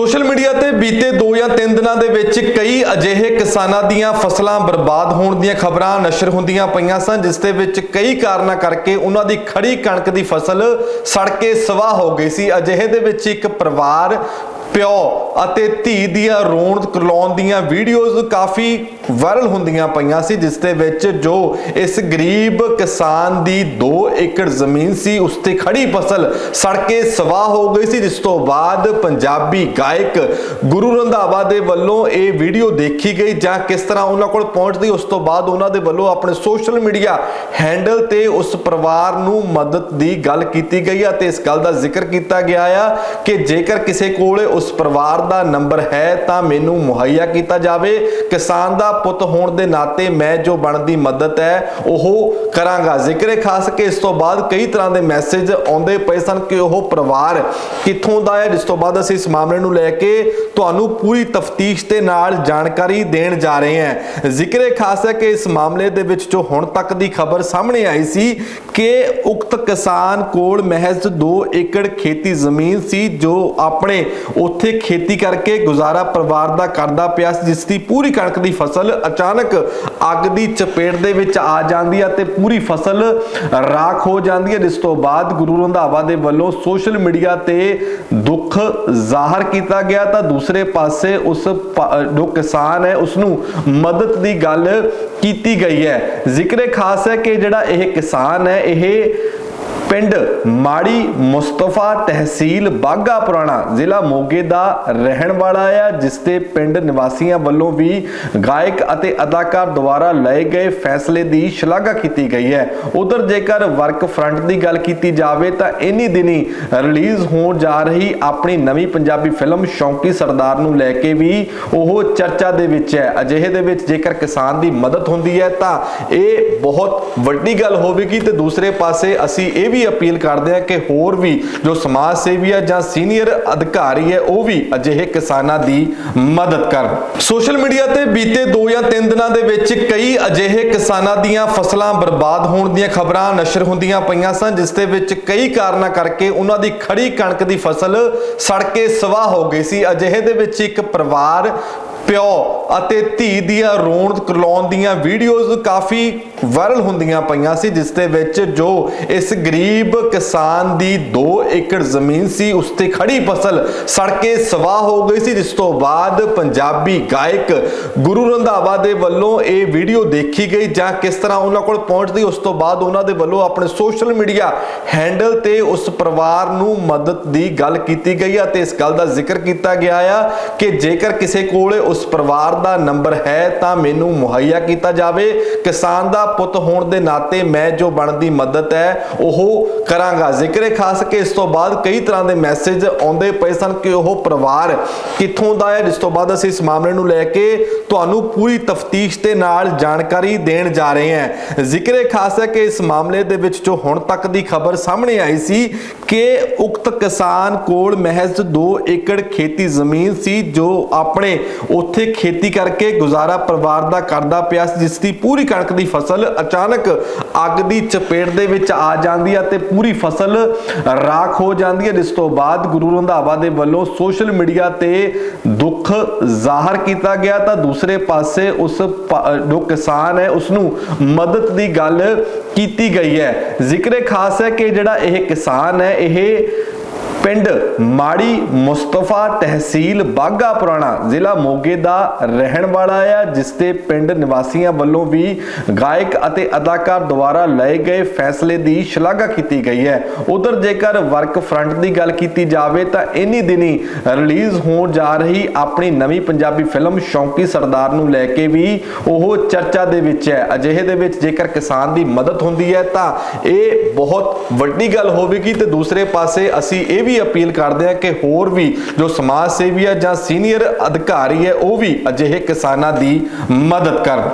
Social media ਤੇ ਬੀਤੇ 2 ਜਾਂ 3 ਦਿਨਾਂ ਦੇ ਵਿੱਚ ਕਈ ਅਜਿਹੇ ਕਿਸਾਨਾਂ ਦੀਆਂ ਫਸਲਾਂ ਬਰਬਾਦ ਹੋਣ ਦੀਆਂ ਖਬਰਾਂ ਨਸ਼ਰ ਹੁੰਦੀਆਂ ਪਈਆਂ ਸਨ, ਜਿਸ ਦੇ ਵਿੱਚ ਕਈ ਕਾਰਨਾਂ ਕਰਕੇ ਉਹਨਾਂ ਦੀ ਖੜੀ ਕਣਕ ਦੀ ਫਸਲ ਸੜ ਕੇ ਸਵਾਹ ਹੋ ਗਈ ਸੀ। ਅਜਿਹੇ ਦੇ ਵਿੱਚ ਇੱਕ ਪਰਿਵਾਰ ਪਿਓ ਅਤੇ ਧੀ ਦੀਆਂ ਰੋਣ ਕਰਲਾਉਣ ਦੀਆਂ ਵੀਡੀਓਜ਼ ਕਾਫੀ ਵਾਇਰਲ ਹੁੰਦੀਆਂ ਪਈਆਂ ਸੀ, ਜਿਸ ਦੇ ਵਿੱਚ ਜੋ ਇਸ ਗਰੀਬ ਕਿਸਾਨ ਦੀ 2 ਏਕੜ ਜ਼ਮੀਨ ਸੀ, ਉਸ ਤੇ ਖੜੀ ਫਸਲ ਸੜ ਕੇ ਸਵਾਹ ਹੋ ਗਈ ਸੀ, ਜਿਸ ਤੋਂ ਬਾਅਦ ਪੰਜਾਬੀ ਗਾਇਕ ਗੁਰੂ ਰੰਧਾਵਾ ਦੇ ਵੱਲੋਂ ਇਹ ਵੀਡੀਓ ਦੇਖੀ ਗਈ ਜਾਂ ਕਿਸ ਤਰ੍ਹਾਂ ਉਹਨਾਂ ਕੋਲ ਪਹੁੰਚਦੀ, ਉਸ ਤੋਂ ਬਾਅਦ ਉਹਨਾਂ ਦੇ ਵੱਲੋਂ ਆਪਣੇ ਸੋਸ਼ਲ ਮੀਡੀਆ ਹੈਂਡਲ ਤੇ ਉਸ ਪਰਿਵਾਰ ਨੂੰ ਮਦਦ ਦੀ ਗੱਲ ਕੀਤੀ ਗਈ ਅਤੇ ਇਸ ਗੱਲ ਦਾ ਜ਼ਿਕਰ ਕੀਤਾ ਗਿਆ ਆ ਕਿ ਜੇਕਰ ਕਿਸੇ ਕੋਲ ਉਸ ਪਰਿਵਾਰ ਦਾ ਨੰਬਰ ਹੈ ਤਾਂ ਮੈਨੂੰ ਮੁਹੱਈਆ ਕੀਤਾ ਜਾਵੇ। ਕਿਸਾਨ ਦਾ ਪੁੱਤ ਹੋਣ ਦੇ ਨਾਤੇ ਮੈਂ ਜੋ ਬਣਦੀ ਮਦਦ ਹੈ, ਉਹ ਕਰਾਂਗਾ। ਜ਼ਿਕਰ ਖਾਸ ਕਿ ਇਸ ਤੋਂ ਬਾਅਦ ਕਈ ਤਰ੍ਹਾਂ ਦੇ ਮੈਸੇਜ ਆਉਂਦੇ ਪਏ ਸਨ ਕਿ ਉਹ ਪਰਿਵਾਰ ਕਿੱਥੋਂ ਦਾ ਹੈ, ਜਿਸ ਤੋਂ ਬਾਅਦ ਅਸੀਂ ਇਸ ਮਾਮਲੇ ਨੂੰ ਲੈ ਕੇ ਤੁਹਾਨੂੰ ਪੂਰੀ ਤਫਤੀਸ਼ ਦੇ ਨਾਲ ਜਾਣਕਾਰੀ ਦੇਣ ਜਾ ਰਹੇ ਹਾਂ। ਜ਼ਿਕਰ ਖਾਸ ਹੈ ਕਿ ਇਸ ਮਾਮਲੇ ਦੇ ਵਿੱਚ ਜੋ ਹੁਣ ਤੱਕ ਦੀ ਖਬਰ ਸਾਹਮਣੇ ਆਈ ਸੀ ਕਿ ਉਕਤ ਕਿਸਾਨ ਕੋਲ ਮਹਿਜ਼ 2 ਏਕੜ ਖੇਤੀ ਜ਼ਮੀਨ ਸੀ, ਜੋ ਆਪਣੇ ਉੱਥੇ ਖੇਤੀ ਕਰਕੇ ਗੁਜ਼ਾਰਾ ਪਰਿਵਾਰ ਦਾ ਕਰਦਾ ਪਿਆ ਸੀ, ਜਿਸ ਦੀ ਪੂਰੀ ਕਣਕ ਦੀ ਫਸਲ ਅਚਾਨਕ ਅੱਗ ਦੀ ਚਪੇਟ ਦੇ ਵਿੱਚ ਆ ਜਾਂਦੀ ਹੈ ਤੇ ਪੂਰੀ ਫਸਲ ਰਾਖ ਹੋ ਜਾਂਦੀ ਹੈ ਜਿਸ ਤੋਂ ਬਾਅਦ ਗੁਰੂ ਰੰਧਾਵਾ ਦੇ ਵੱਲੋਂ ਸੋਸ਼ਲ ਮੀਡੀਆ ਤੇ ਦੁੱਖ ਜ਼ਾਹਰ ਕੀਤਾ ਗਿਆ। ਤਾਂ ਦੂਸਰੇ ਪਾਸੇ ਉਸ ਜੋ ਕਿਸਾਨ ਹੈ ਉਸ ਨੂੰ ਮਦਦ ਦੀ ਗੱਲ ਕੀਤੀ ਗਈ ਹੈ। ਜ਼ਿਕਰ ਖਾਸ ਹੈ ਕਿ ਜਿਹੜਾ ਇਹ ਕਿਸਾਨ ਹੈ, ਇਹ ਪਿੰਡ ਮਾੜੀ ਮੁਸਤਫਾ ਤਹਿਸੀਲ ਬਾਗਾ ਪੁਰਾਣਾ ਜ਼ਿਲ੍ਹਾ ਮੋਗੇ ਦਾ ਰਹਿਣ ਵਾਲਾ ਆ, ਜਿਸ 'ਤੇ ਪਿੰਡ ਨਿਵਾਸੀਆਂ ਵੱਲੋਂ ਵੀ ਗਾਇਕ ਅਤੇ ਅਦਾਕਾਰ ਦੁਆਰਾ ਲਏ ਗਏ ਫੈਸਲੇ ਦੀ ਸ਼ਲਾਘਾ ਕੀਤੀ ਗਈ ਹੈ। ਉਧਰ ਜੇਕਰ ਵਰਕ ਫਰੰਟ ਦੀ ਗੱਲ ਕੀਤੀ ਜਾਵੇ ਤਾਂ ਇਨੀ ਦਿਨੀ ਰਿਲੀਜ਼ ਹੋਣ ਜਾ ਰਹੀ ਆਪਣੀ ਨਵੀਂ ਪੰਜਾਬੀ ਫਿਲਮ ਸ਼ੌਂਕੀ ਸਰਦਾਰ ਨੂੰ ਲੈ ਕੇ ਵੀ ਉਹ ਚਰਚਾ ਦੇ ਵਿੱਚ ਹੈ। ਅਜਿਹੇ ਦੇ ਵਿੱਚ ਜੇਕਰ ਕਿਸਾਨ ਦੀ ਮਦਦ ਹੁੰਦੀ ਹੈ ਤਾਂ ਇਹ ਬਹੁਤ ਵੱਡੀ ਗੱਲ ਹੋਵੇਗੀ ਤੇ ਦੂਸਰੇ ਪਾਸੇ ਅਸੀਂ ਇਹ ਵੀ ਅਪੀਲ ਕਰਦੇ ਹਾਂ ਕਿ ਹੋਰ ਵੀ ਜੋ ਸਮਾਜ ਸੇਵੀ ਹੈ ਜਾਂ ਸੀਨੀਅਰ ਅਧਿਕਾਰੀ ਹੈ, ਉਹ ਵੀ ਅਜਿਹੇ ਕਿਸਾਨਾਂ ਦੀ ਮਦਦ ਕਰਨ। ਸੋਸ਼ਲ ਮੀਡੀਆ ਤੇ ਬੀਤੇ 2 ਜਾਂ 3 ਦਿਨਾਂ ਦੇ ਵਿੱਚ ਕਈ ਅਜਿਹੇ ਕਿਸਾਨਾਂ ਦੀਆਂ ਫਸਲਾਂ ਬਰਬਾਦ ਹੋਣ ਦੀਆਂ ਖਬਰਾਂ ਨਸ਼ਰ ਹੁੰਦੀਆਂ ਪਈਆਂ ਸਨ, ਜਿਸ ਦੇ ਵਿੱਚ ਕਈ ਕਾਰਨਾਂ ਕਰਕੇ ਉਹਨਾਂ ਦੀ ਖੜੀ ਕਣਕ ਦੀ ਫਸਲ ਸੜ ਕੇ ਸਵਾਹ ਹੋ ਗਈ ਸੀ। ਅਜਿਹੇ ਦੇ ਵਿੱਚ ਇੱਕ ਪਰਿਵਾਰ, ਪਿਓ ਅਤੇ ਧੀ ਦੀਆਂ ਰੋਣ ਕਰਲਾਉਣ ਦੀਆਂ ਵੀਡੀਓਜ਼ ਕਾਫੀ ਵਾਇਰਲ ਹੁੰਦੀਆਂ ਪਈਆਂ ਸੀ, ਜਿਸ ਦੇ ਵਿੱਚ ਜੋ ਇਸ ਗਰੀਬ ਕਿਸਾਨ ਦੀ 2 ਏਕੜ ਜ਼ਮੀਨ ਸੀ, ਉਸ ਤੇ ਖੜੀ ਫਸਲ ਸੜ ਕੇ ਸਵਾਹ ਹੋ ਗਈ ਸੀ, ਜਿਸ ਤੋਂ ਬਾਅਦ ਪੰਜਾਬੀ ਗਾਇਕ ਗੁਰੂ ਰੰਧਾਵਾ ਦੇ ਵੱਲੋਂ ਇਹ ਵੀਡੀਓ ਦੇਖੀ ਗਈ, ਜਾਂ ਕਿਸ ਤਰ੍ਹਾਂ ਉਹਨਾਂ ਕੋਲ ਪਹੁੰਚਦੀ, ਉਸ ਤੋਂ ਬਾਅਦ ਉਹਨਾਂ ਦੇ ਵੱਲੋਂ ਆਪਣੇ ਸੋਸ਼ਲ ਮੀਡੀਆ ਹੈਂਡਲ ਤੇ ਉਸ ਪਰਿਵਾਰ ਨੂੰ ਮਦਦ ਦੀ ਗੱਲ ਕੀਤੀ ਗਈ ਅਤੇ ਇਸ ਗੱਲ ਦਾ ਜ਼ਿਕਰ ਕੀਤਾ ਗਿਆ ਆ ਕਿ ਜੇਕਰ ਕਿਸੇ ਕੋਲ ਉਸ ਪਰਿਵਾਰ ਦਾ ਨੰਬਰ ਹੈ, ਤਾਂ ਮੈਨੂੰ ਮੁਹੱਈਆ ਕੀਤਾ ਜਾਵੇ। ਕਿਸਾਨ ਦਾ ਪੁੱਤ ਹੋਣ ਦੇ ਨਾਤੇ ਮੈਂ ਜੋ ਬਣਦੀ ਮਦਦ ਹੈ, ਉਹ ਕਰਾਂਗਾ। ਜ਼ਿਕਰ ਖਾਸ ਕਿ ਇਸ ਤੋਂ ਬਾਅਦ ਕਈ ਤਰ੍ਹਾਂ ਦੇ ਮੈਸੇਜ ਆਉਂਦੇ ਪਏ ਸਨ ਕਿ ਉਹ ਪਰਿਵਾਰ ਕਿੱਥੋਂ ਦਾ ਹੈ। ਜਿਸ ਤੋਂ ਬਾਅਦ ਅਸੀਂ ਇਸ ਮਾਮਲੇ ਨੂੰ ਲੈ ਕੇ ਤੁਹਾਨੂੰ ਪੂਰੀ ਤਫਤੀਸ਼ ਦੇ ਨਾਲ ਜਾਣਕਾਰੀ ਦੇਣ ਜਾ ਰਹੇ ਹਾਂ। ਜ਼ਿਕਰ ਹੈ ਖਾਸ ਹੈ ਕਿ ਇਸ ਮਾਮਲੇ ਦੇ ਵਿੱਚ ਜੋ ਹੁਣ ਤੱਕ ਦੀ ਖਬਰ ਸਾਹਮਣੇ ਆਈ ਸੀ ਕਿ ਉਕਤ ਕਿਸਾਨ ਕੋਲ ਮਹਿਜ਼ 2 ਏਕੜ ਖੇਤੀ ਜ਼ਮੀਨ ਸੀ, ਜੋ ਆਪਣੇ ਉੱਥੇ ਖੇਤੀ ਕਰਕੇ ਗੁਜ਼ਾਰਾ ਪਰਿਵਾਰ ਦਾ ਕਰਦਾ ਪਿਆ ਜਿਸ ਦੀ ਪੂਰੀ ਕਣਕ ਦੀ ਫਸਲ ਅਚਾਨਕ ਅੱਗ ਦੀ ਚਪੇਟ ਦੇ ਵਿੱਚ ਆ ਜਾਂਦੀ ਹੈ ਤੇ ਪੂਰੀ ਫਸਲ ਰਾਖ ਹੋ ਜਾਂਦੀ ਹੈ, ਜਿਸ ਤੋਂ ਬਾਅਦ ਗੁਰੂ ਰੰਧਾਵਾ ਦੇ ਵੱਲੋਂ ਸੋਸ਼ਲ ਮੀਡੀਆ ਤੇ ਦੁੱਖ ਜ਼ਾਹਰ ਕੀਤਾ ਗਿਆ। ਤਾਂ ਦੂਸਰੇ ਪਾਸੇ ਉਸ ਜੋ ਕਿਸਾਨ ਹੈ ਉਸ ਨੂੰ ਮਦਦ ਦੀ ਗੱਲ ਕੀਤੀ ਗਈ ਹੈ। ਜ਼ਿਕਰ ਖਾਸ ਹੈ ਕਿ ਜਿਹੜਾ ਇਹ ਕਿਸਾਨ ਹੈ, ਇਹ ਪਿੰਡ ਮਾੜੀ ਮੁਸਤਫਾ ਤਹਿਸੀਲ ਬਾਗਾ ਪੁਰਾਣਾ ਜ਼ਿਲ੍ਹਾ ਮੋਗੇ ਦਾ ਰਹਿਣ ਵਾਲਾ ਆ, ਜਿਸ ਦੇ ਪਿੰਡ ਨਿਵਾਸੀਆਂ ਵੱਲੋਂ ਵੀ ਗਾਇਕ ਅਤੇ ਅਦਾਕਾਰ ਦੁਆਰਾ ਲਏ ਗਏ ਫੈਸਲੇ ਦੀ ਸ਼ਲਾਘਾ ਕੀਤੀ ਗਈ ਹੈ। ਉਧਰ ਜੇਕਰ ਵਰਕ ਫਰੰਟ ਦੀ ਗੱਲ ਕੀਤੀ ਜਾਵੇ ਤਾਂ ਇਨੀ ਦਿਨੀ ਰਿਲੀਜ਼ ਹੋਣ ਜਾ ਰਹੀ ਆਪਣੀ ਨਵੀਂ ਪੰਜਾਬੀ ਫਿਲਮ ਸ਼ੌਂਕੀ ਸਰਦਾਰ ਨੂੰ ਲੈ ਕੇ ਵੀ ਉਹ ਚਰਚਾ ਦੇ ਵਿੱਚ ਹੈ। ਅਜਿਹੇ ਦੇ ਵਿੱਚ ਜੇਕਰ ਕਿਸਾਨ ਦੀ ਮਦਦ ਹੁੰਦੀ ਹੈ ਤਾਂ ਇਹ ਬਹੁਤ ਵੱਡੀ ਗੱਲ ਹੋਵੇਗੀ ਤੇ ਦੂਸਰੇ ਪਾਸੇ ਅਸੀਂ ਇਹ ਵੀ ਅਪੀਲ ਕਰਦੇ ਹਾਂ ਕਿ ਹੋਰ ਵੀ ਜੋ ਸਮਾਜ ਸੇਵੀ ਹੈ ਜਾਂ ਸੀਨੀਅਰ ਅਧਿਕਾਰੀ ਹੈ, ਉਹ ਵੀ ਅਜਿਹੇ ਕਿਸਾਨਾਂ ਦੀ ਮਦਦ ਕਰਨ।